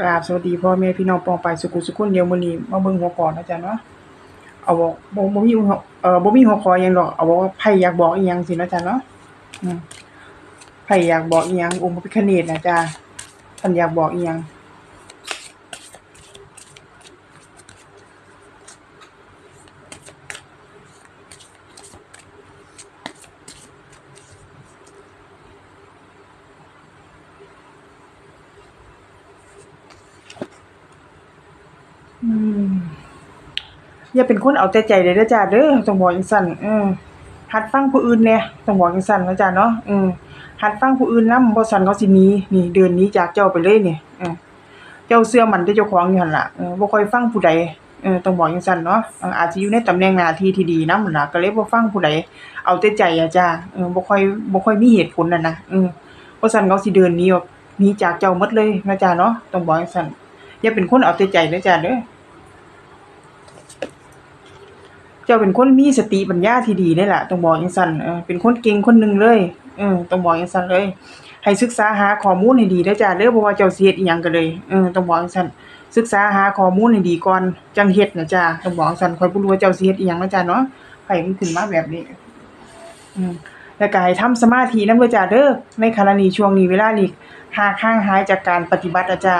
กราบสวัสดีพ่อแม่พี่น้องปองไปสุขุสุขุนเดียวมือนี้มาเบิ่งหัวข้อนะจ๊ะเนาะเอาบอกบ่บ่มีหัวเอ่อบ่มีหัวข้อหยังหรอกเอาบอกว่าไผอยากบอกอีหยังสินะจ๊ะเนาะอืมไผอยากบอกอีหยังองค์พระพิฆเนศนะจ๊ะท่านอยากบอกอีหยัง อย่าเป็นคนเอาแต่ใจเลยเด้อจ้ะเด้อต้องบอกจังซั่นเออหัดฟังผู้อื่นแหน่ยต้องบอกจังซั่นนะจ๊ะเนาะอืมหัดฟังผู้อื่นนำบ่ซั่นเขาสิหนีนี่ เดินนี้จากเจ้าไปเลยนี่เออเจ้าเชื่อมันแต่เจ้าของอยู่หั่นล่ะเออบ่ค่อยฟังผู้ใดเออต้องบอกจังซั่นเนาะอาจสิอยู่ในตำแหน่งหน้าที่ที่ดีนำหั่นล่ะก็เลยบ่ฟังผู้ใดเอาแต่ใจอะจ้ะเออบ่ค่อยบ่ค่อยมีเหตุผลน่ะนะอือบ่ซั่นเขาสิเดินหนีออกหนีจากเจ้าหมดเลยนะจ๊ะเนาะต้องบอกจังซั่น อย่าเป็นคนเอาแต่ใจเด้อจ้ะเด้อเจ้าเป็นคนมีสติปัญญาที่ดีเลยล่ะต้องบอกจังซั่นเออเป็นคนเก่งคนหนึ่งเลยเออต้องบอกจังซั่นเลย ให้ศึกษาหาข้อมูลให้ดีเด้จ้าเด้อบ่ว่าเจ้าเสิเฮ็ดอีหยังก็เลยเออต้องบอกจังซั่นศึกษาหาข้อมูลให้ดีก่อนจังเฮ็ดนะจ้าต้องบอกจังซั่นคอยบ่รู้ว่าเจ้าสิเฮ็ดอีหยังนะจ้าเนาะไผมันขึ้นมาแบบนี้ อืมแล้วก็ให้ทำสมาธินำเด้อจ้าเด้อในขณะนี้ช่วงนี้เวลานี้หากห่างหายจากการปฏิบัติอะจ้า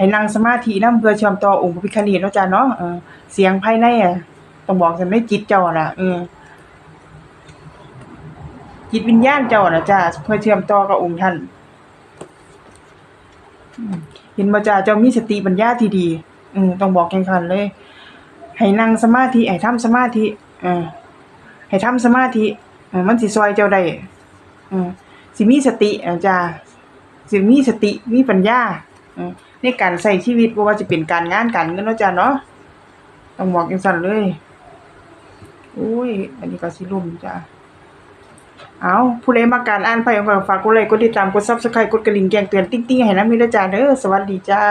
ให้นั่งสมาธินำเพื่อเชื่อมต่อองค์พระพิฆเนศเนาะจ้าเนาะเออเสียงภายในอะต้องบอกฉันในจิตเจ้าน่ะเออจิตวิญญาณเจ้านะจ้าเพื่อเชื่อมต่อกับองค์ท่านเห็นบ่จ้าเจ้ามีสติปัญญาที่ดี อืมต้องบอกแข่งขันเลย ให้นั่งสมาธิให้ทำสมาธิเออให้ทำสมาธิเออมันสิช่วยเจ้าได้เออสิมีสติอะจ้าสิมีสติมีปัญญาเออ ในการใส่ชีวิตบ่ว่าจะเป็นการงานการเงินเนาะจ้าเนาะต้องบอกจังสั่นเลยอุ้ย อันนี้ก็สิล่มจ้าเอาผู้ใดมาการอ่านไปของฝากกดไลค์กดติดตามกดซับสไครต์กดกระดิ่งแจ้งเตือนติ๊งๆให้นำมีด้อจ้าเด้อสวัสดีจ้า